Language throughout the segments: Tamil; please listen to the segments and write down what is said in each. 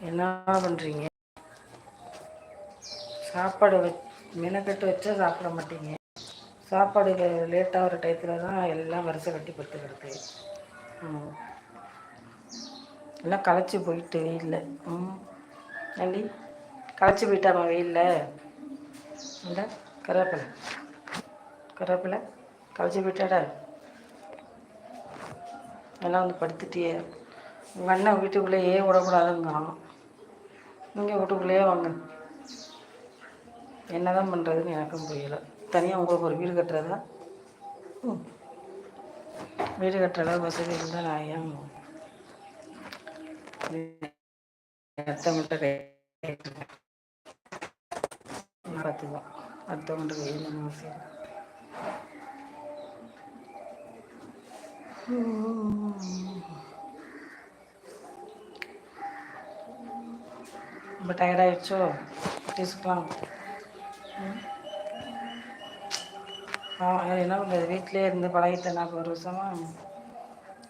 என்ன பண்ணுறீங்க சாப்பாடு வ மெனக்கட்டு வச்சா சாப்பிட மாட்டீங்க. சாப்பாடு லேட்டாக ஒரு டயத்தில் தான் எல்லாம் வரிசை கட்டி படுத்துக்கிறது கிடக்கு ம். எல்லாம் களைச்சி போயிட்டு வெயிலில். ம். நன்றி களைச்சி போயிட்டாமா வெயிலில்? இந்த கருவேப்பிலை. கருவேப்பிலை களைச்சி போயிட்டாடா? எல்லாம் வந்து படுத்துட்டியே. உங்கள் அண்ணன் வீட்டுக்குள்ளேயே விடக்கூடாதுங்கிறான் நீங்கள் வீட்டுக்குள்ளேயே வாங்க. என்ன தான் பண்ணுறதுன்னு எனக்கும் புரியலை. தனியாக உங்களுக்கு ஒரு வீடு கட்டுறதா? ம். வீடு கட்டுற அளவு வசதி இருந்தால் நான் ஏன் அடுத்தவங்கள்ட்ட கேட்டுருக்கேன் பார்த்துக்கலாம் அடுத்தவங்கள்ட்ட கை நம்ம அவசியம்? ரொம்ப டயர்டாயிடுச்சோ டிஸ்கலாம் என்ன பண்ணுறது வீட்டிலே இருந்து பழகிட்டேன் நான் ஒரு வருஷமாக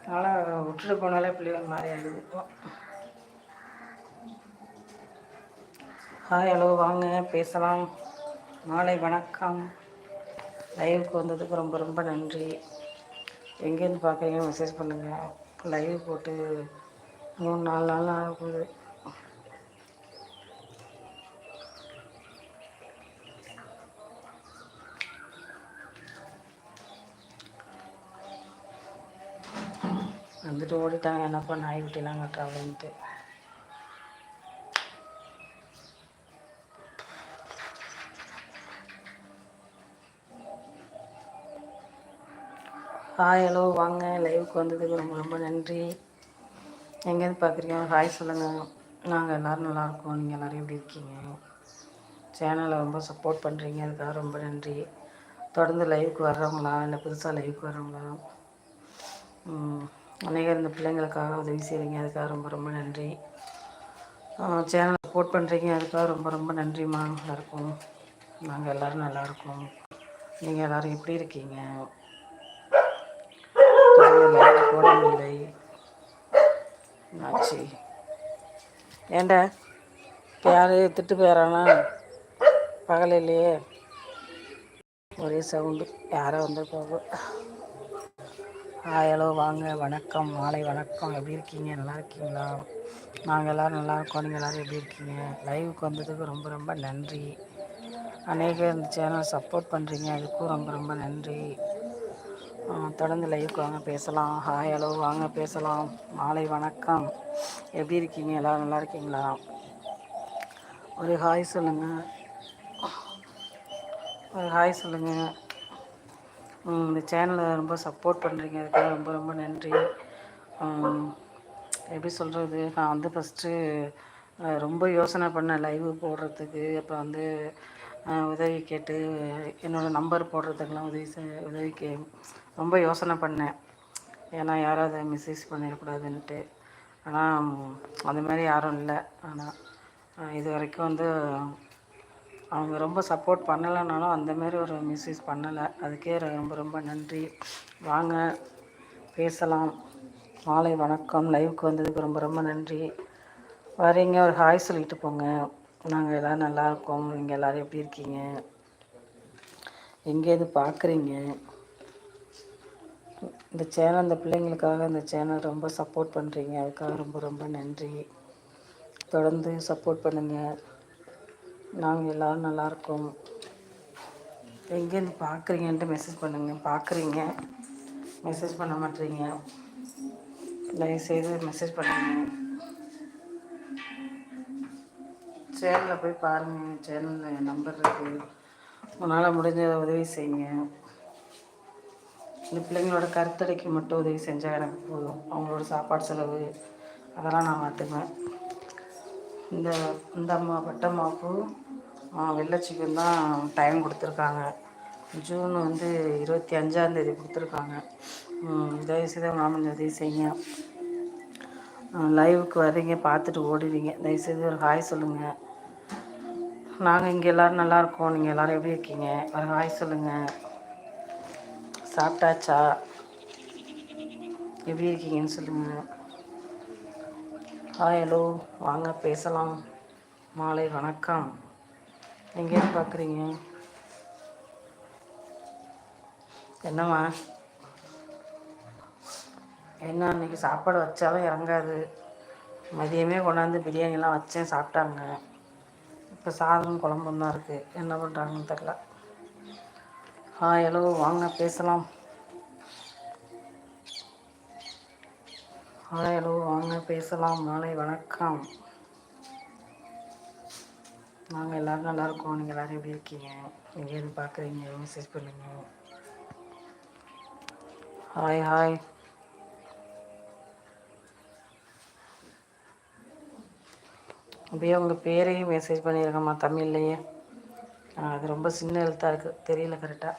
அதனால் விட்டுட்டு போனாலே பிள்ளைங்க மாதிரி ஆகிடுது இப்போ ஹாய் ஹலோ வாங்க பேசலாம் மாலை வணக்கம் லைவுக்கு வந்ததுக்கு ரொம்ப ரொம்ப நன்றி எங்கேருந்து பார்க்குறீங்க மெசேஜ் பண்ணுங்கள் லைவ் போட்டு மூணு நாலு நாள் ஆகுது வந்துட்டு ஓடிட்டாங்க. என்னப்பா நாய்க்குட்டிலாம் கட்டுறா அப்படின்ட்டு ஹாய் ஹலோ வாங்க. லைவுக்கு வந்ததுக்கு ரொம்ப ரொம்ப நன்றி. எங்கேருந்து பார்க்குறீங்க ஹாய் சொல்லுங்கள் நாங்கள் எல்லோரும் நல்லாயிருக்கோம் நீங்கள் எல்லோரும் எப்படி இருக்கீங்க? சேனலை ரொம்ப சப்போர்ட் பண்ணுறீங்க அதுக்காக ரொம்ப நன்றி. தொடர்ந்து லைவுக்கு வர்றவங்களா? இல்லை புதுசாக லைவுக்கு வர்றவங்களா? அநேகர் இந்த பிள்ளைங்களுக்காக உதவி செய்கிறீங்க அதுக்காக ரொம்ப ரொம்ப நன்றி. சேனலை சப்போர்ட் பண்ணுறீங்க அதுக்காக ரொம்ப ரொம்ப நன்றிம்மா. நல்லாயிருக்கும் நாங்கள் எல்லோரும் நல்லாயிருக்கோம் நீங்கள் எல்லோரும் எப்படி இருக்கீங்க? போடவில்லை ஆச்சு. ஏண்டா? இப்போ யார் திட்டு போயிடறானா பகல் இல்லையே. ஒரே சவுண்டு யாரோ வந்திருப்பாங்க ஹாய் ஹலோ வாங்க வணக்கம் மாலை வணக்கம். எப்படி இருக்கீங்க? நல்லா இருக்கீங்களா? நாங்கள் எல்லோரும் நல்லா இருக்கோம். நீங்கள் எல்லோரும் எப்படி இருக்கீங்க? லைவுக்கு வந்ததுக்கு ரொம்ப ரொம்ப நன்றி. அநேக இந்த சேனல் சப்போர்ட் பண்ணுறீங்க அதுக்கும் ரொம்ப ரொம்ப நன்றி. தொடர்ந்து லைவுக்கு வாங்க பேசலாம். ஹாய் ஹலோ வாங்க பேசலாம். மாலை வணக்கம். எப்படி இருக்கீங்க? எல்லோரும் நல்லா இருக்கீங்களா? ஒரு ஹாய் சொல்லுங்கள் ஒரு ஹாய் சொல்லுங்கள் இந்த சேனலை ரொம்ப சப்போர்ட் பண்ணுறீங்க அதுக்காக ரொம்ப ரொம்ப நன்றி. எப்படி சொல்கிறது நான் வந்து ஃபஸ்ட்டு ரொம்ப யோசனை பண்ணேன் லைவ் போடுறதுக்கு. அப்புறம் வந்து உதவி கேட்டு என்னோடய நம்பர் போடுறதுக்கெலாம் உதவி உதவி கே ரொம்ப யோசனை பண்ணேன். ஏன்னா யாராவது மிஸ்யூஸ் பண்ணிடக்கூடாதுன்ட்டு ஆனால் அந்த மாதிரி யாரும் இல்லை. ஆனால் இது வரைக்கும் வந்து அவங்க ரொம்ப சப்போர்ட் பண்ணலைனாலும் அந்தமாரி ஒரு மிஸ்யூஸ் பண்ணலை. அதுக்கே ரொம்ப ரொம்ப நன்றி. வாங்க பேசலாம். மாலை வணக்கம். லைவுக்கு வந்ததுக்கு ரொம்ப ரொம்ப நன்றி. வரீங்க ஒரு ஹாய் சொல்லிட்டு போங்க. நாங்கள் எல்லோரும் நல்லாயிருக்கோம் நீங்கள் எல்லோரும் எப்படி இருக்கீங்க? எங்கேருந்து பார்க்குறீங்க இந்த சேனல் இந்த பிள்ளைங்களுக்காக இந்த சேனல் ரொம்ப சப்போர்ட் பண்ணுறீங்க அதுக்காக ரொம்ப ரொம்ப நன்றி. தொடர்ந்து சப்போர்ட் பண்ணுங்கள் நாங்கள் எல்லோரும் நல்லாயிருக்கோம் எங்கேருந்து பார்க்குறீங்கன்ட்டு மெசேஜ் பண்ணுங்கள் பார்க்குறீங்க மெசேஜ் பண்ண மாட்டீங்க. தயவுசெய்து மெசேஜ் பண்ணுங்கள் சேனலில் போய் பாருங்கள் சேனலில் நம்பர் இருக்குது உன்னால் முடிஞ்ச உதவி செய்யுங்க. இந்த பிள்ளைங்களோட கருத்தடைக்கு மட்டும் உதவி செஞ்சால் எனக்கு போதும். அவங்களோட சாப்பாடு செலவு அதெல்லாம் நான் பார்த்துக்குவேன் இந்த இந்த அம்மா பட்டம்மாவுக்கும் வெள்ளை சிக்கன் தான் டைம் கொடுத்துருக்காங்க. ஜூன் வந்து இருபத்தி அஞ்சாந்தேதி கொடுத்துருக்காங்க. தயவுசெய்து அவங்க மாமன் உதவி செய்யுங்க. லைவுக்கு வர்றீங்க பார்த்துட்டு ஓடுவீங்க தயவுசெய்து ஒரு ஹாய் சொல்லுங்கள் நாங்கள் இங்கே எல்லோரும் நல்லா இருக்கோம். நீங்கள் எல்லோரும் எப்படி இருக்கீங்க? ஒரு ஹாய் சொல்லுங்கள் சாப்பிட்டாச்சா? எப்படி இருக்கீங்கன்னு சொல்லுங்கள் ஹாய் ஹலோ வாங்க பேசலாம். மாலை வணக்கம். எங்கேருந்து பார்க்குறீங்க என்னம்மா? என்ன அன்றைக்கி சாப்பாடு வச்சாலும் இறங்காது. மதியமே கொண்டாந்து பிரியாணிலாம் வச்சேன் சாப்பிட்டாங்க. இப்போ சாதம் குழம்பும் தான் இருக்குது என்ன பண்ணுறாங்கன்னு தெரில ஆ ஹலோ வாங்க பேசலாம். ஆ ஹலோ வாங்க பேசலாம். மாலை வணக்கம். நாங்கள் எல்லோரும் நல்லாயிருக்கோம் நீங்கள் எல்லோரும் எப்படி இருக்கீங்க? எங்கேருந்து பார்க்குறீங்க மெசேஜ் பண்ணுங்க. ஹாய் ஹாய் அப்படியே உங்கள் பேரையும் மெசேஜ் பண்ணியிருக்கம்மா தமிழ்லையே. அது ரொம்ப சின்ன எழுத்தாக இருக்குது தெரியல கரெக்டாக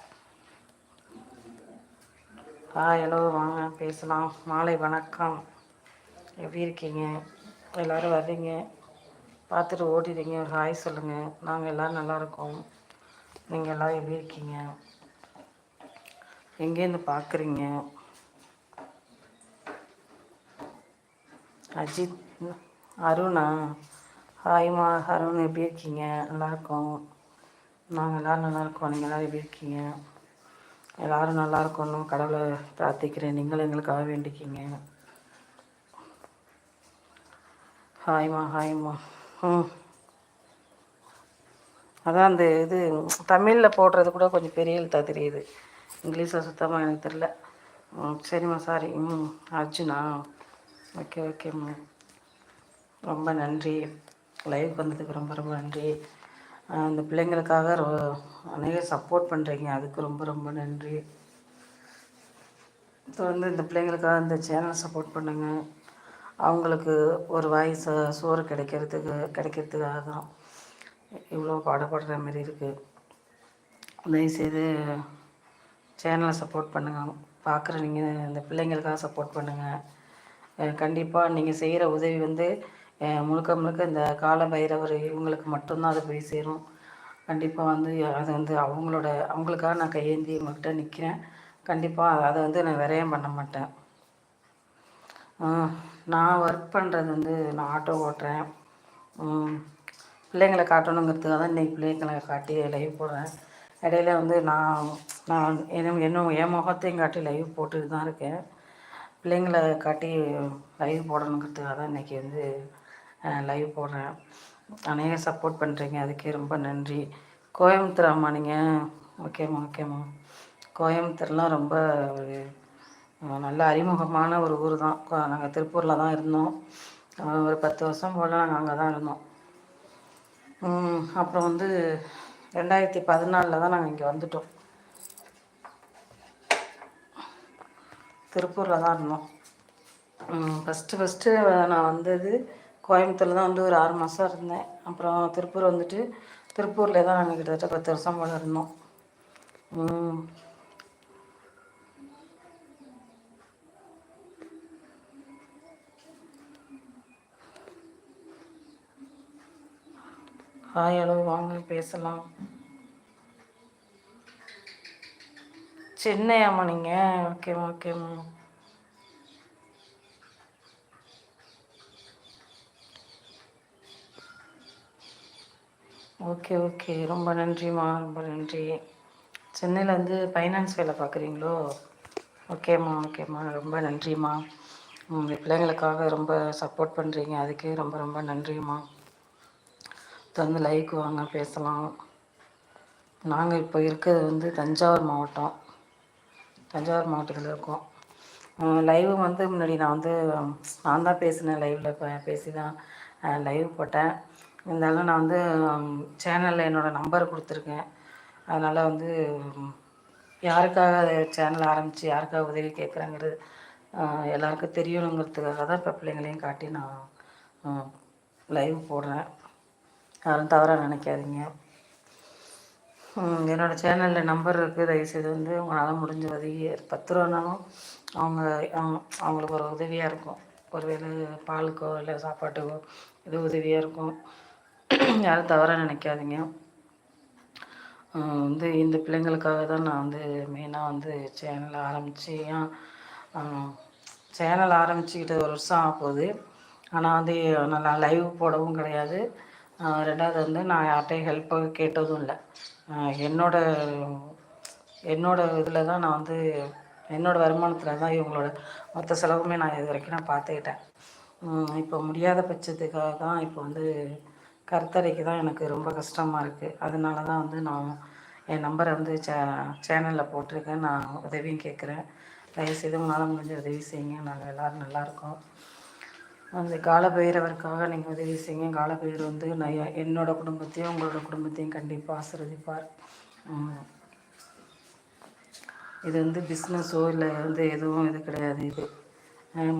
ஆ. ஹலோ வாங்க பேசலாம். மாலை வணக்கம். எப்படி இருக்கீங்க? எல்லோரும் வர்றீங்க? பார்த்துட்டு ஓடிடுங்க ஒரு ஹாய் சொல்லுங்கள் நாங்கள் எல்லோரும் நல்லாயிருக்கோம் நீங்கள் எல்லாம் எப்படி இருக்கீங்க? எங்கேருந்து பார்க்குறீங்க அஜித் அருணா. ஹாய்மா அருண் எப்படி இருக்கீங்க? நல்லாயிருக்கோம் நாங்கள் எல்லோரும் நல்லாயிருக்கோம் நீங்கள் எல்லோரும் எப்படி இருக்கீங்க? எல்லோரும் நல்லா இருக்கணும் கடவுளை பிரார்த்திக்கிறேன். நீங்களும் எங்களுக்காக வேண்டிக்கிங்க. ஹாய்மா ஹாய்மா அதான் அந்த இது தமிழில் போடுறது கூட கொஞ்சம் பெரிய எழுத்தாக தெரியுது. இங்கிலீஷில் சுத்தமாக எனக்கு தெரில சரிம்மா சாரி ம் அர்ஜுனா. ஓகே ஓகேம்மா ரொம்ப நன்றி. லைவ் வந்ததுக்கு ரொம்ப ரொம்ப நன்றி. அந்த பிள்ளைங்களுக்காக அநேக சப்போர்ட் பண்ணுறீங்க அதுக்கு ரொம்ப ரொம்ப நன்றி. தொடர்ந்து இந்த பிள்ளைங்களுக்காக இந்த சேனல் சப்போர்ட் பண்ணுங்கள் அவங்களுக்கு ஒரு வாய் ச சோறு கிடைக்கிறதுக்கு கிடைக்கிறதுக்காக தான் இவ்வளோ பாடுபடுற மாதிரி இருக்குது தயவுசெய்து சேனலை சப்போர்ட் பண்ணுங்கள் பார்க்குற நீங்கள் இந்த பிள்ளைங்களுக்காக சப்போர்ட் பண்ணுங்கள் கண்டிப்பாக நீங்கள் செய்கிற உதவி வந்து முழுக்க முழுக்க இந்த கால பைரவர் இவங்களுக்கு மட்டும்தான் அது போய் சேரும். கண்டிப்பாக வந்து அது வந்து அவங்களோட அவங்களுக்காக நான் கையேந்தி உங்கள்கிட்ட நிற்கிறேன் கண்டிப்பாக அதை வந்து நான் விரயம் பண்ண மாட்டேன். நான் ஒர்க் பண்ணுறது வந்து நான் ஆட்டோ ஓட்டுறேன். பிள்ளைங்களை காட்டணுங்கிறதுக்காக தான் இன்றைக்கி பிள்ளைங்களை காட்டி லைவ் போடுறேன். இடையில வந்து நான் நான் என்ன என்ன என் முகத்தையும் காட்டி லைவ் போட்டுட்டு தான் இருக்கேன். பிள்ளைங்களை காட்டி லைவ் போடணுங்கிறதுக்காக தான் இன்றைக்கி வந்து லைவ் போடுறேன். அநேக சப்போர்ட் பண்ணுறீங்க அதுக்கே ரொம்ப நன்றி. கோயம்புத்தூர் அம்மா நீங்கள் ஓகேம்மா ஓகேம்மா கோயம்புத்தூர்லாம் ரொம்ப ஒரு நல்ல அறிமுகமான ஒரு ஊர் தான் நாங்கள் திருப்பூரில் தான் இருந்தோம். ஒரு பத்து வருஷம் போல் நாங்கள் அங்கே தான் இருந்தோம் அப்புறம் வந்து ரெண்டாயிரத்தி பதினாலில் தான் நாங்கள் இங்கே வந்துட்டோம். திருப்பூரில் தான் இருந்தோம். ஃபஸ்ட்டு ஃபஸ்ட்டு நான் வந்தது கோயம்புத்தூரில் தான் வந்து ஒரு ஆறு மாதம் இருந்தேன். அப்புறம் திருப்பூர் வந்துட்டு திருப்பூரில் தான் நாங்கள் கிட்டத்தட்ட பத்து வருஷம் போல் இருந்தோம். ஹாய் ஹலோ வாங்க பேசலாம். சென்னையாம்மா நீங்கள் ஓகேம்மா ஓகேம்மா ஓகே ஓகே ரொம்ப நன்றிம்மா ரொம்ப நன்றி. சென்னையில் வந்து ஃபைனான்ஸ் வேலை பார்க்குறீங்களோ? ஓகேம்மா ஓகேம்மா ரொம்ப நன்றிம்மா. உங்கள் பிள்ளைங்களுக்காக ரொம்ப சப்போர்ட் பண்ணுறீங்க அதுக்கே ரொம்ப ரொம்ப நன்றிம்மா. வந்து லைக் வாங்க பேசலாம். நாங்கள் இப்போ இருக்கிறது வந்து தஞ்சாவூர் மாவட்டம். தஞ்சாவூர் மாவட்டத்தில் இருக்கோம். லைவ் வந்து முன்னாடி நான் வந்து நான் தான் பேசினேன் லைவில் பேசி தான் லைவ் போட்டேன். இருந்தாலும் நான் வந்து சேனலில் என்னோடய நம்பர் கொடுத்துருக்கேன். அதனால் வந்து யாருக்காக சேனல் ஆரம்பித்து யாருக்காக உதவி கேட்குறேங்கிறது எல்லாருக்கும் தெரியணுங்கிறதுக்காக தான் இப்போ பிள்ளைங்களையும் காட்டி நான் லைவ் போடுறேன். யாரும் தவறாக நினைக்காதீங்க. என்னோடய சேனலில் நம்பர் இருக்குது தயவுசெய்து வந்து உங்களால் முடிஞ்ச உதவி பத்து ரூபானாலும் அவங்க அவங்களுக்கு ஒரு உதவியாக இருக்கும். ஒருவேளை பாலுக்கோ இல்லை சாப்பாட்டுக்கோ இது உதவியாக இருக்கும். யாரும் தவறாக நினைக்காதீங்க. வந்து இந்த பிள்ளைங்களுக்காக தான் நான் வந்து மெயினாக வந்து சேனல் ஆரம்பித்து ஏன் சேனல் ஆரம்பிச்சுக்கிட்டு ஒரு வருஷம் ஆக போகுது ஆனால் வந்து நான் லைவ் போடவும் கிடையாது. ரெண்டாவது வந்து நான் யார்கிட்டையும் ஹெல்ப்பு கேட்டதும் இல்லை. என்னோட என்னோட இதில் தான் நான் வந்து என்னோடய வருமானத்தில் தான் இவங்களோட மொத்த செலவுமே நான் இது வரைக்கும் நான் பார்த்துக்கிட்டேன். இப்போ முடியாத பட்சத்துக்காக தான் இப்போ வந்து கருத்தரைக்கு தான் எனக்கு ரொம்ப கஷ்டமாக இருக்குது அதனால தான் வந்து நான் என் நம்பரை வந்து சே சேனலில் போட்டிருக்கேன். நான் உதவியும் கேட்குறேன் தயவுசெய்து உங்களால் முடிஞ்ச உதவி செய்யுங்க. நாங்கள் எல்லோரும் நல்லாயிருக்கோம் அந்த காலபைரவருக்காக நீங்கள் உதவி செய்யுங்க. காலபைரவர் வந்து நான் என்னோடய குடும்பத்தையும் உங்களோட குடும்பத்தையும் கண்டிப்பாக ஆசிர்வதிப்பார். இது வந்து பிஸ்னஸோ இல்லை வந்து எதுவும் இது கிடையாது இது.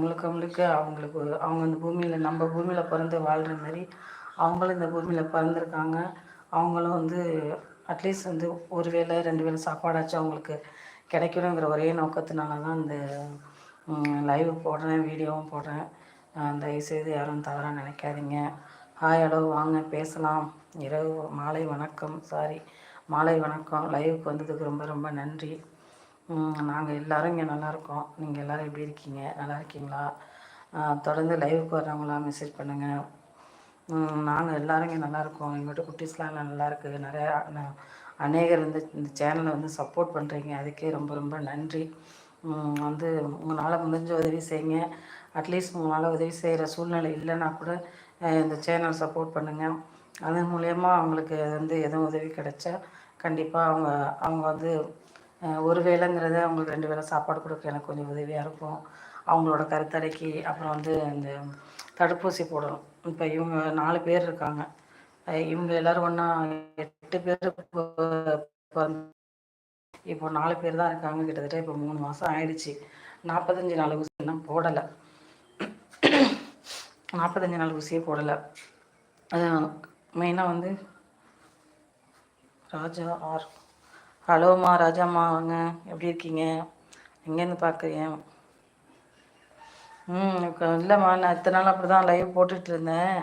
முழுக்க முழுக்க அவங்களுக்கு அவங்க இந்த பூமியில் நம்ம பூமியில் பிறந்து வாழ்கிற மாதிரி அவங்களும் இந்த பூமியில் பிறந்திருக்காங்க. அவங்களும் வந்து அட்லீஸ்ட் வந்து ஒரு வேளை ரெண்டு வேளை சாப்பாடாச்சும் அவங்களுக்கு கிடைக்கணுங்கிற ஒரே நோக்கத்தினால தான் இந்த லைவ் போடுறேன் வீடியோவும் போடுறேன். தயவுசெய்து யாரும் தவறாக நினைக்காதீங்க. ஹாய் ஹலோ வாங்க பேசலாம். இரவு மாலை வணக்கம். சாரி மாலை வணக்கம். லைவுக்கு வந்ததுக்கு ரொம்ப ரொம்ப நன்றி. நாங்கள் எல்லோரும் இங்கே நல்லாயிருக்கோம் நீங்கள் எல்லோரும் எப்படி இருக்கீங்க? நல்லா இருக்கீங்களா? தொடர்ந்து லைவுக்கு வர்றவங்களாம் மெசேஜ் பண்ணுங்கள் நாங்கள் எல்லோரும் இங்கே நல்லாயிருக்கோம் எங்கள்கிட்ட குட்டீஸ்லாம் நல்லா இருக்குது நிறையா அநேகர் வந்து இந்த சேனலை வந்து சப்போர்ட் பண்ணுறீங்க அதுக்கே ரொம்ப ரொம்ப நன்றி. வந்து உங்களால் முடிஞ்ச உதவி செய்யுங்க. அட்லீஸ்ட் உங்களால் உதவி செய்கிற சூழ்நிலை இல்லைன்னா கூட இந்த சேனல் சப்போர்ட் பண்ணுங்கள் அதன் மூலயமா அவங்களுக்கு வந்து எதுவும் உதவி கிடைச்சா கண்டிப்பாக அவங்க அவங்க வந்து ஒரு வேலைங்கிறத அவங்களுக்கு ரெண்டு வேளை சாப்பாடு கொடுக்க எனக்கு கொஞ்சம் உதவியாக இருக்கும். அவங்களோட கருத்தடைக்கு அப்புறம் வந்து இந்த தடுப்பூசி போடணும். இப்போ இவங்க நாலு பேர் இருக்காங்க. இவங்க எல்லோரும் ஒன்றா எட்டு பேர் இப்போ நாலு பேர் தான் இருக்காங்க. கிட்டத்தட்ட இப்போ மூணு மாதம் ஆயிடுச்சு. நாற்பத்தஞ்சு நாள் ஊசி இன்னும் போடலை. நாற்பத்தஞ்சு நாள் ஊசியே போடலை. மெயினாக வந்து ராஜா ஆர். ஹலோம்மா ராஜாம்மா வாங்க. எப்படி இருக்கீங்க? எங்கேருந்து பார்க்குறீங்க ம் இல்லைம்மா நான் இத்தனை நாள் அப்படி தான் லைவ் போட்டுட்டு இருந்தேன்.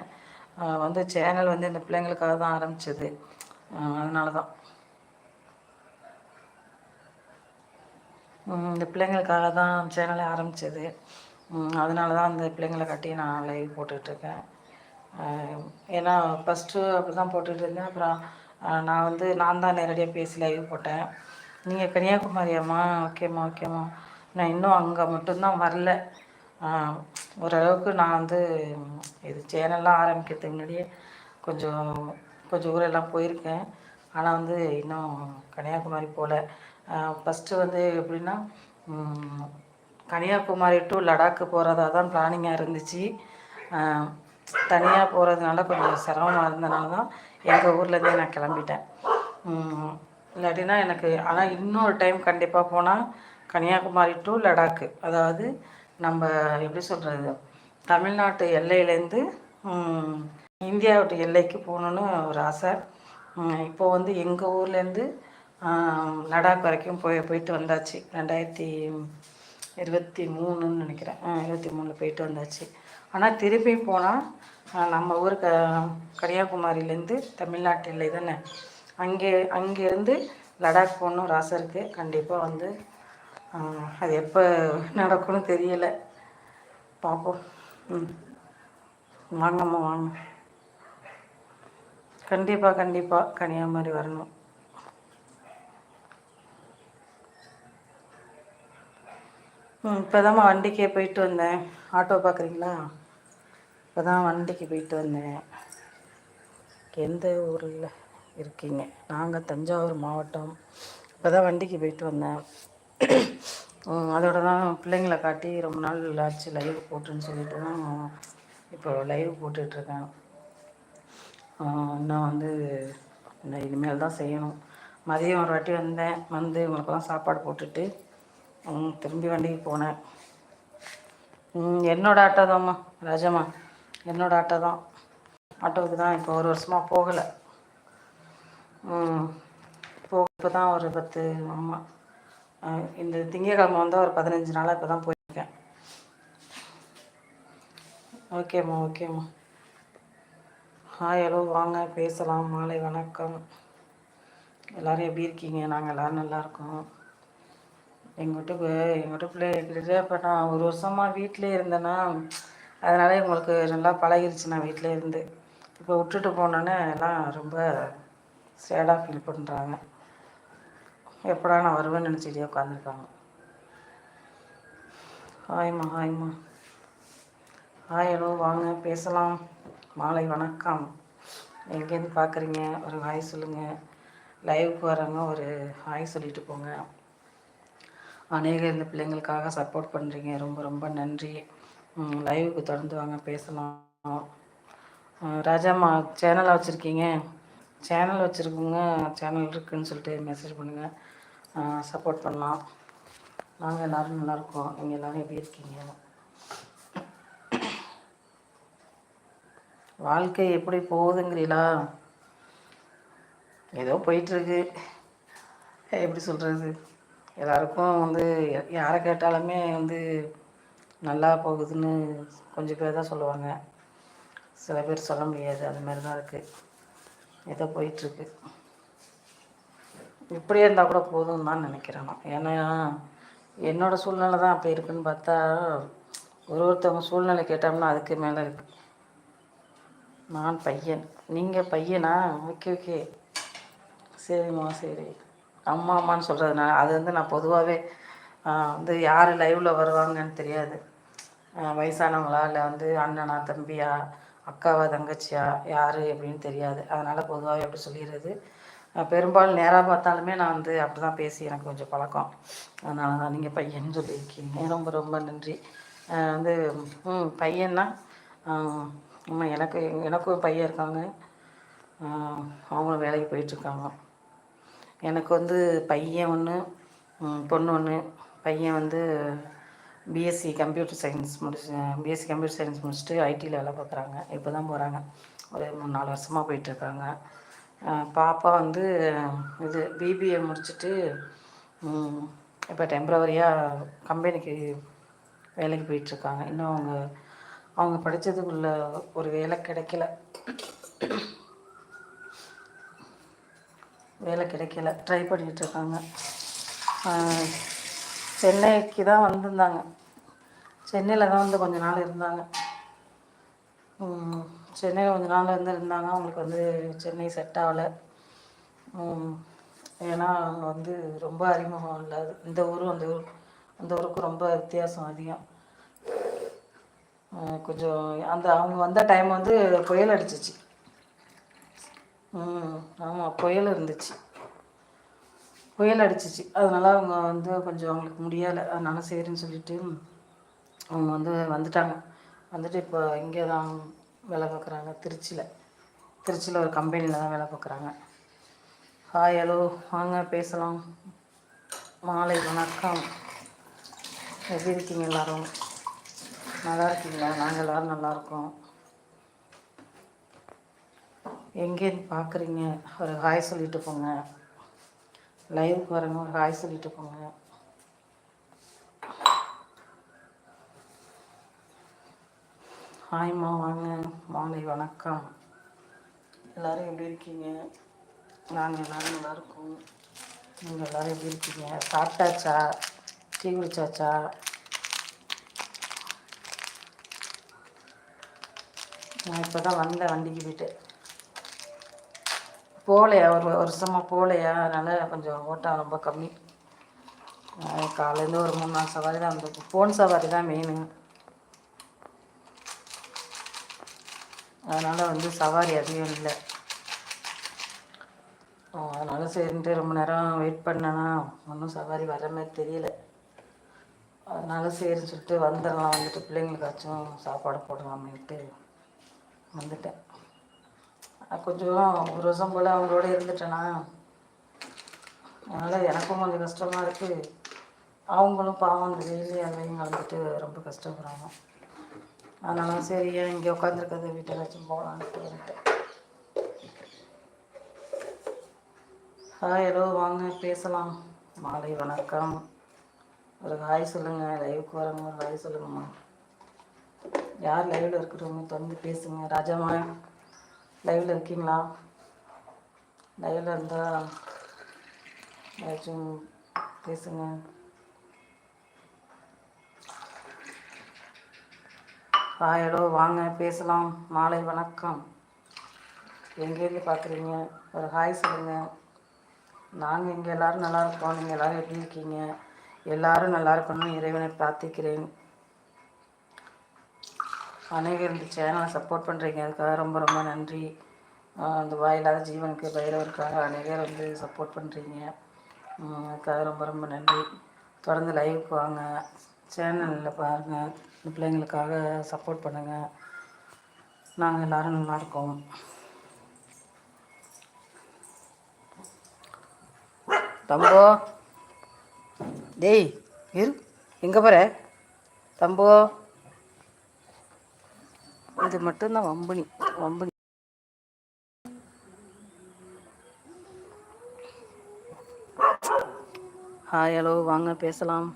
வந்து சேனல் வந்து இந்த பிள்ளைங்களுக்காக தான் ஆரம்பிச்சது. அதனால தான் இந்த பிள்ளைங்களுக்காக தான் சேனலை ஆரம்பித்தது அதனால தான் அந்த பிள்ளைங்களை கட்டி நான் லைவ் போட்டுட்ருக்கேன் ஏன்னா ஃபஸ்ட்டு அப்படி தான் போட்டுட்டு இருந்தேன். அப்புறம் நான் வந்து நான் தான் நேரடியாக பேசி லைவ் போட்டேன். நீங்கள் கன்னியாகுமரி அம்மா ஓகேம்மா ஓகேம்மா நான் இன்னும் அங்கே மட்டும்தான் வரல. ஓரளவுக்கு நான் வந்து இது சேனல்லாம் ஆரம்பிக்கிறதுக்கு முன்னாடியே கொஞ்சம் கொஞ்சம் ஊரெல்லாம் போயிருக்கேன். ஆனால் வந்து இன்னும் கன்னியாகுமரி போகல ஃபஸ்ட்டு வந்து எப்படின்னா கன்னியாகுமரி டு லடாக்கு போகிறதா தான் பிளானிங்காக இருந்துச்சு. தனியாக போகிறதுனால கொஞ்சம் சிரமமாக இருந்தனால தான் எங்கள் ஊர்லேருந்தே நான் கிளம்பிட்டேன். இல்லாட்டினா எனக்கு ஆனால் இன்னொரு டைம் கண்டிப்பாக போனால் கன்னியாகுமரி டு லடாக்கு. அதாவது நம்ம எப்படி சொல்கிறது தமிழ்நாட்டு எல்லையிலேருந்து இந்தியாவோட எல்லைக்கு போகணுன்னு ஒரு ஆசை. இப்போது வந்து எங்கள் ஊர்லேருந்து லடாக் வரைக்கும் போய் போயிட்டு வந்தாச்சு. ரெண்டாயிரத்தி இருபத்தி மூணுன்னு நினைக்கிறேன். இருபத்தி மூணில் போயிட்டு வந்தாச்சு. ஆனால் திருப்பி போனால் நம்ம ஊர் க கன்னியாகுமரியிலேருந்து தமிழ்நாட்டு தானே அங்கே அங்கேருந்து லடாக் போகணும் ஒரு ஆசை இருக்குது கண்டிப்பாக வந்து அது எப்போ நடக்கும்னு தெரியலை. பார்ப்போம் ம். வாங்கம்மா வாங்க. கண்டிப்பாக கண்டிப்பாக கன்னியாகுமரி வரணும். இப்போ தான் வண்டிக்கே போயிட்டு வந்தேன். ஆட்டோ பார்க்குறீங்களா இப்போ தான் வண்டிக்கு போயிட்டு வந்தேன். எந்த ஊரில் இருக்கீங்க? நாங்கள் தஞ்சாவூர் மாவட்டம். இப்போ தான் வண்டிக்கு போயிட்டு வந்தேன். அதோட தான் பிள்ளைங்களை காட்டி ரொம்ப நாள் ஆச்சு லைவ் போட்டுன்னு சொல்லிட்டு தான் இப்போ லைவ் போட்டுட்ருக்கேன் இன்னும் வந்து இனிமேல் தான் செய்யணும். மதியம் ஒரு வாட்டி வந்தேன். வந்து உங்களுக்கெல்லாம் சாப்பாடு போட்டுட்டு திரும்பி வண்டிக்கு போனேன் என்னோடய ஆட்டோ தான்மா ராஜம்மா. என்னோடய ஆட்டோ தான் ஆட்டோவுக்கு தான் இப்போ ஒரு வருஷமாக போகலை. போக இப்போ தான் ஒரு பத்து ஆமாம் இந்த திங்கக்கிழமை வந்தால் ஒரு பதினஞ்சு நாளாக இப்போ தான் போயிருக்கேன். ஓகேம்மா ஓகேம்மா. ஹாய் ஹலோ வாங்க பேசலாம். மாலை வணக்கம். எல்லோரும் எப்படி இருக்கீங்க? நாங்கள் எல்லோரும் நல்லாயிருக்கோம் எங்கள் வீட்டுக்கு எங்கள் வீட்டு பிள்ளை கிட்டத்தட்ட இப்போ நான் ஒரு வருஷமாக வீட்டிலே இருந்தேன்னா அதனால் எங்களுக்கு நல்லா பழகிருச்சு நான் வீட்டிலே இருந்து. இப்போ விட்டுட்டு போனோன்னே எல்லாம் ரொம்ப சேடாக ஃபீல் பண்ணுறாங்க எப்படா நான் வருவேன்னு நினச்சிட்டே உட்காந்துருக்காங்க ஹாய்மா ஹாய்மா ஹாய் ஹலோ வாங்க பேசலாம். மாலை வணக்கம். எங்கேருந்து பார்க்குறீங்க ஒரு ஹாய் சொல்லுங்கள் லைவுக்கு வரவங்க ஒரு ஹாய் சொல்லிட்டு போங்க. அநேக இந்த பிள்ளைங்களுக்காக சப்போர்ட் பண்ணுறீங்க ரொம்ப ரொம்ப நன்றி. லைவுக்கு தொடர்ந்து வாங்க பேசலாம். ராஜாம்மா சேனலாக வச்சுருக்கீங்க. சேனல் வச்சுருக்கோங்க சேனல் இருக்குதுன்னு சொல்லிட்டு மெசேஜ் பண்ணுங்கள் சப்போர்ட் பண்ணலாம். நாங்கள் எல்லோரும் நல்லாயிருக்கோம் நீங்கள் எல்லோரும் எப்படி இருக்கீங்க? வாழ்க்கை எப்படி போகுதுங்கிறீங்களா ஏதோ போயிட்டுருக்கு எப்படி சொல்கிறது எல்லாருக்கும் வந்து யாரை கேட்டாலுமே வந்து நல்லா போகுதுன்னு கொஞ்சம் பேர் தான் சொல்லுவாங்க. சில பேர் சொல்ல முடியாது. அது மாதிரி தான் இருக்குது ஏதோ போயிட்டுருக்கு. இப்படியே இருந்தால் கூட போதும் தான் நினைக்கிறேன் நான். ஏன்னா என்னோடய சூழ்நிலை தான் அப்போ இருக்குன்னு பார்த்தா ஒரு ஒருத்தவங்க சூழ்நிலை கேட்டோம்னா அதுக்கு மேலே இருக்குது நான் பையன். நீங்கள் பையனா? Okay okay. சரிம்மா சரி. அம்மா அம்மான்னு சொல்கிறதுனால அது வந்து நான் பொதுவாகவே வந்து யார் லைவில் வருவாங்கன்னு தெரியாது. வயசானவங்களா இல்லை வந்து அண்ணனா தம்பியா அக்காவா தங்கச்சியா யார் அப்படின்னு தெரியாது. அதனால் பொதுவாகவே அப்படி சொல்லிடுறது. பெரும்பாலும் நேராக பார்த்தாலுமே நான் வந்து அப்படி தான் பேசி எனக்கு கொஞ்சம் பழக்கம். அதனால தான் நீங்கள் பையன் சொல்லியிருக்கீங்க. ரொம்ப ரொம்ப நன்றி. வந்து ம் பையன்னா எனக்கு எனக்கும் பையன் இருக்காங்க. அவங்களும் வேலைக்கு போயிட்டுருக்காங்க எனக்கு வந்து பையன் ஒன்று பொண்ணு ஒன்று பையன் வந்து பிஎஸ்சி கம்ப்யூட்டர் சயின்ஸ் முடிச்சு பிஎஸ்சி கம்ப்யூட்டர் சயின்ஸ் முடிச்சுட்டு ஐடியில் வேலை பார்க்குறாங்க. இப்போ தான் போகிறாங்க ஒரு மூணு நாலு வருஷமாக போயிட்டுருக்காங்க. பாப்பா வந்து இது பிபிஏ முடிச்சுட்டு இப்போ டெம்ப்ரவரியாக கம்பெனிக்கு வேலைக்கு போயிட்டுருக்காங்க. இன்னும் அவங்க அவங்க படித்ததுக்குள்ள ஒரு வேலை கிடைக்கல. வேலை கிடைக்கல. ட்ரை பண்ணிகிட்ருக்காங்க சென்னைக்கு தான் வந்திருந்தாங்க. சென்னையில் தான் வந்து கொஞ்ச நாள் இருந்தாங்க. சென்னையில் கொஞ்ச நாள் வந்து இருந்தாங்க. அவங்களுக்கு வந்து சென்னை செட் ஆகலை. ஏன்னா அவங்க வந்து ரொம்ப அறிமுகம் இல்லாது இந்த ஊரும் அந்த ஊர் அந்த ஊருக்கும் ரொம்ப வித்தியாசம் அதிகம். கொஞ்சம் அந்த அவங்க வந்த டைம் வந்து புயல் அடிச்சிச்சு. ம் ஆமாம் புயல் இருந்துச்சு. புயல் அடிச்சிச்சு. அதனால் அவங்க வந்து கொஞ்சம் அவங்களுக்கு முடியலை. அதனால சரின்னு சொல்லிட்டு அவங்க வந்து வந்துட்டாங்க. வந்துட்டு இப்போ இங்கே தான் வேலை பார்க்குறாங்க. திருச்சியில். திருச்சியில் ஒரு கம்பெனியில் தான் வேலை பார்க்குறாங்க. ஹாய் ஹலோ வாங்க பேசலாம். மாலை வணக்கம். எப்படி இருக்கீங்க எல்லோரும்? நல்லா இருக்கீங்களா? நாங்கள் எல்லோரும் நல்லாயிருக்கோம் எங்கேன்னு பார்க்குறீங்க. ஒரு ஹாய் சொல்லிட்டு போங்க. லைவுக்கு வரணும் ஒரு ஹாய் சொல்லிட்டு போங்க. ஹாய்மா வாங்க. மாலை வணக்கம். எல்லோரும் எப்படி இருக்கீங்க? நாங்கள் எல்லோரும் நல்லாயிருக்கோம் நீங்கள் எல்லோரும் எப்படி இருக்கீங்க? சாப்பிட்டாச்சா? டீ குடிச்சாச்சா? நான் இப்போ தான் வந்தேன் வண்டிக்கு போயிட்டு. போகலையா ஒரு வருஷமாக போகலையா அதனால் கொஞ்சம் ஓட்டம் ரொம்ப கம்மி. காலையிலேருந்து ஒரு மூணு நாலு சவாரி தான் வந்து ஃபோன் சவாரி தான் மெயினுங்க அதனால் வந்து சவாரி அதிகம் இல்லை. அதனால் சரின்ட்டு ரொம்ப நேரம் வெயிட் பண்ணேன்னா ஒன்றும் சவாரி வர மாதிரி தெரியல. அதனால் சரின்னு சொல்லிட்டு வந்துடலாம். வந்துட்டு பிள்ளைங்களுக்காச்சும் சாப்பாடு போடலாமேன்ட்டு வந்துட்டேன். கொஞ்சம் ஒரு வருஷம் போல் அவங்களோட இருந்துட்டேனா? அதனால் எனக்கும் கொஞ்சம் கஷ்டமாக இருக்குது அவங்களும் பாவம் அந்த வெயிலே அதையும் கலந்துட்டு ரொம்ப கஷ்டப்படுறாங்க. அதனால சரி ஏன் இங்கே உட்காந்துருக்கிறது வீட்டை வச்சும் போகலான்ட்டு வந்துட்டேன் ஹாய் ஹலோ வாங்க பேசலாம். மாலை வணக்கம். ஒரு ஹாய் சொல்லுங்கள் லைவுக்கு வரவங்க ஒரு ஹாய் சொல்லுங்கம்மா. யார் லைவில் இருக்கிறவங்க தொடர்ந்து பேசுங்க. ராஜாமா லைவில் இருக்கீங்களா? லைவில் இருந்தால் ஏதாச்சும் பேசுங்க. ஹாய் ஹலோ வாங்க பேசலாம். மாலை வணக்கம். எங்கேருந்து பார்க்குறீங்க ஒரு ஹாய் சொல்லுங்கள் நாங்கள் இங்கே எல்லோரும் நல்லா இருக்கோம். நீங்கள் எல்லோரும் எப்படி இருக்கீங்க? எல்லோரும் நல்லா இருக்கணும்னு இறைவனை பிரார்த்திக்கிறேன். அநேகர் இந்த சேனலை சப்போர்ட் பண்ணுறீங்க அதுக்காக ரொம்ப ரொம்ப நன்றி. அந்த வாயில்லாத ஜீவனுக்கு பயிரவருக்காக அநேகர் வந்து சப்போர்ட் பண்ணுறீங்க அதுக்காக ரொம்ப ரொம்ப நன்றி. தொடர்ந்து லைவுக்கு வாங்க. சேனலில் பாருங்கள் இந்த பிள்ளைங்களுக்காக சப்போர்ட் பண்ணுங்கள் நாங்கள் எல்லோரும் நல்லாயிருக்கோம் தம்போ. டேய் இரு. எங்கே போகிற தம்போ. இது மட்டும்தான் வம்புனி வம்புனி. ஹாய் ஹலோ வாங்க பேசலாம்.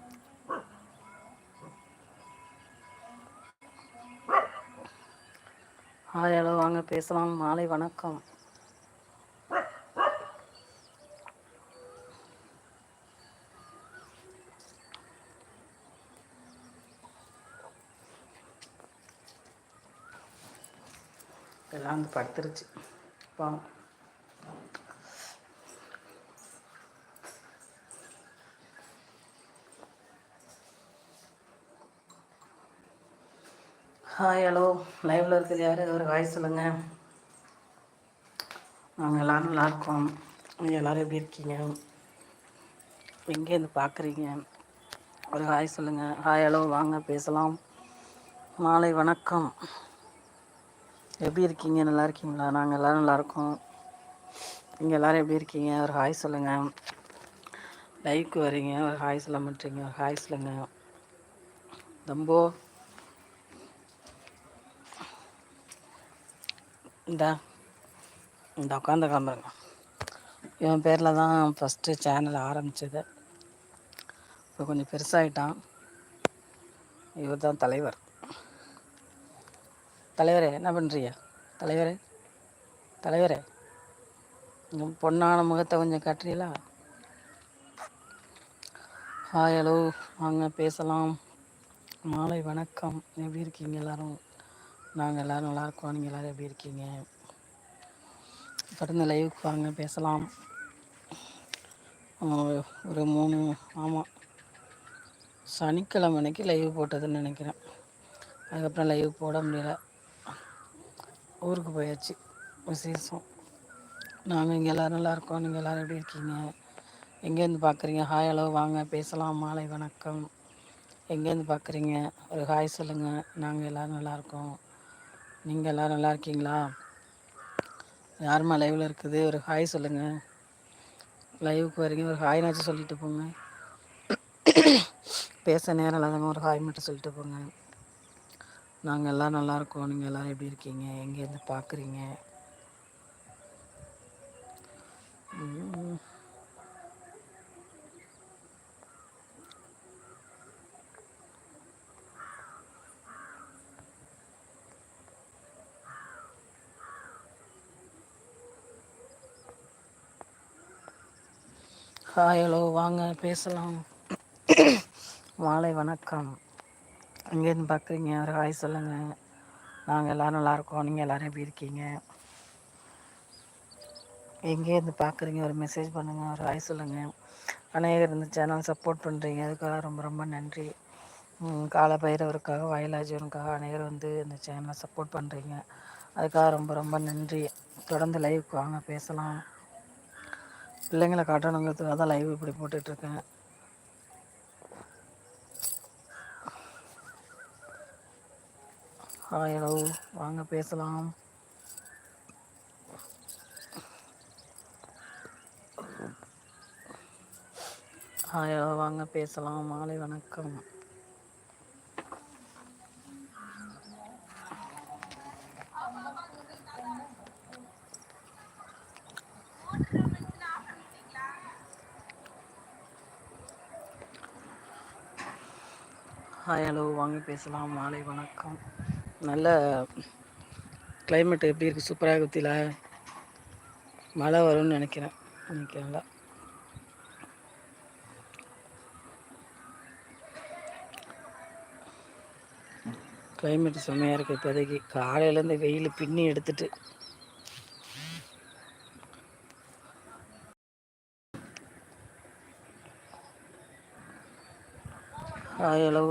ஹாய் ஹலோ வாங்க பேசலாம். மாலை வணக்கம். அதெல்லாம் வந்து படுத்துருச்சு. பாவம். ஹாய் ஹலோ லைவில் இருக்கிறது யார்? ஒரு ஹாய் சொல்லுங்கள் நாங்கள் எல்லோரும் நல்லாயிருக்கோம் நீங்கள் எல்லோரும் எப்படி இருக்கீங்க? எங்கேருந்து பார்க்குறீங்க ஒரு ஹாய் சொல்லுங்கள் ஹாய் ஹலோ வாங்க பேசலாம். மாலை வணக்கம். எப்படி இருக்கீங்க? நல்லா இருக்கீங்களா? நாங்கள் எல்லோரும் நல்லாயிருக்கோம் நீங்கள் எல்லோரும் எப்படி இருக்கீங்க? ஒரு ஹாய் சொல்லுங்கள் லைவுக்கு வரீங்க. ஒரு ஹாய் சொல்ல மாட்டீங்க. ஒரு ஹாய் சொல்லுங்கள் தம்போ. இந்தா. இந்த உட்காந்து கிளம்புறங்க இவன் பேரில் தான் ஃபஸ்ட்டு சேனல் ஆரம்பித்தது இப்போ கொஞ்சம் பெருசாகிட்டான் இவர் தான் தலைவர். தலைவரே என்ன பண்ணுறிய தலைவரே தலைவரே. பொண்ணான முகத்தை கொஞ்சம் காட்டுறீங்களா? ஹாய் ஹலோ வாங்க பேசலாம். மாலை வணக்கம். எப்படி இருக்கீங்க எல்லோரும்? நாங்கள் எல்லோரும் நல்லாயிருக்கோம் நீங்கள் எல்லோரும் எப்படி இருக்கீங்க? தொடர்ந்து லைவுக்கு வாங்க பேசலாம். ஒரு மூணு ஆமாம் சனிக்கிழமை அன்னைக்கு லைவ் போட்டதுன்னு நினைக்கிறேன். அதுக்கப்புறம் லைவ் போட முடியல. ஊருக்கு போயாச்சு விசேஷம். நாங்கள் இங்கே எல்லோரும் நல்லா இருக்கோம். நீங்கள் எல்லோரும் எப்படி இருக்கீங்க? எங்கேருந்து பார்க்குறீங்க ஹாய் ஹலோ வாங்க பேசலாம். மாலை வணக்கம். எங்கேருந்து பார்க்குறீங்க ஒரு ஹாய் சொல்லுங்கள் நாங்கள் எல்லோரும் நல்லாயிருக்கோம் நீங்கள் எல்லோரும் நல்லா இருக்கீங்களா? யாருமா லைவில் இருக்குது? ஒரு ஹாய் சொல்லுங்கள் லைவுக்கு வரீங்க ஒரு ஹாய்னாச்சும் சொல்லிட்டு போங்க. பேச நேரம் இல்லாதவங்க ஒரு ஹாய் மட்டும் சொல்லிட்டு போங்க. நாங்கள் எல்லாம் நல்லாயிருக்கோம் நீங்கள் எல்லோரும் எப்படி இருக்கீங்க? எங்கேருந்து பார்க்குறீங்க ஹாய் ஹலோ வாங்க பேசலாம். மாலை வணக்கம். எங்கேருந்து பார்க்குறீங்க ஒரு ஹாய் சொல்லுங்கள் நாங்கள் எல்லோரும் நல்லாயிருக்கோம் நீங்கள் எல்லோரும் எப்படி இருக்கீங்க? எங்கேருந்து பார்க்குறீங்க ஒரு மெசேஜ் பண்ணுங்கள் ஒரு ஹாய் சொல்லுங்கள் அநேகர் இந்த சேனல் சப்போர்ட் பண்ணுறீங்க அதுக்காக ரொம்ப ரொம்ப நன்றி. கால பைரவருக்காக வயலாஜருக்காக அநேகர் வந்து இந்த சேனலை சப்போர்ட் பண்ணுறீங்க அதுக்காக ரொம்ப ரொம்ப நன்றி. தொடர்ந்து லைவுக்கு வாங்க பேசலாம். பிள்ளைங்களை காட்டணுங்கிறதுக்காக தான் லைவ் இப்படி போட்டுட்ருக்கேன் ஹாய் ஹலோ வாங்க பேசலாம். ஹாய் ஹலோ வாங்க பேசலாம். மாலை வணக்கம். ஹாய் ஹலோ வாங்க பேசலாம். மாலை வணக்கம். நல்ல கிளைமேட் எப்படி இருக்குது சூப்பராக குத்தியில் மழை வரும்னு நினைக்கிறேன். நினைக்கிறேன்ல கிளைமேட் செம்மையாக இருக்குது இப்போதைக்கு. காலையிலேருந்து வெயில் பின்னி எடுத்துட்டு. ஹாய் ஹலோ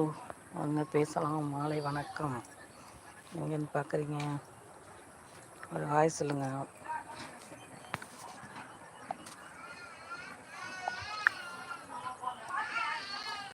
வாங்க பேசலாம். மாலை வணக்கம். நீங்கள் பார்க்குறீங்க. ஒரு ஹாய் சொல்லுங்கள்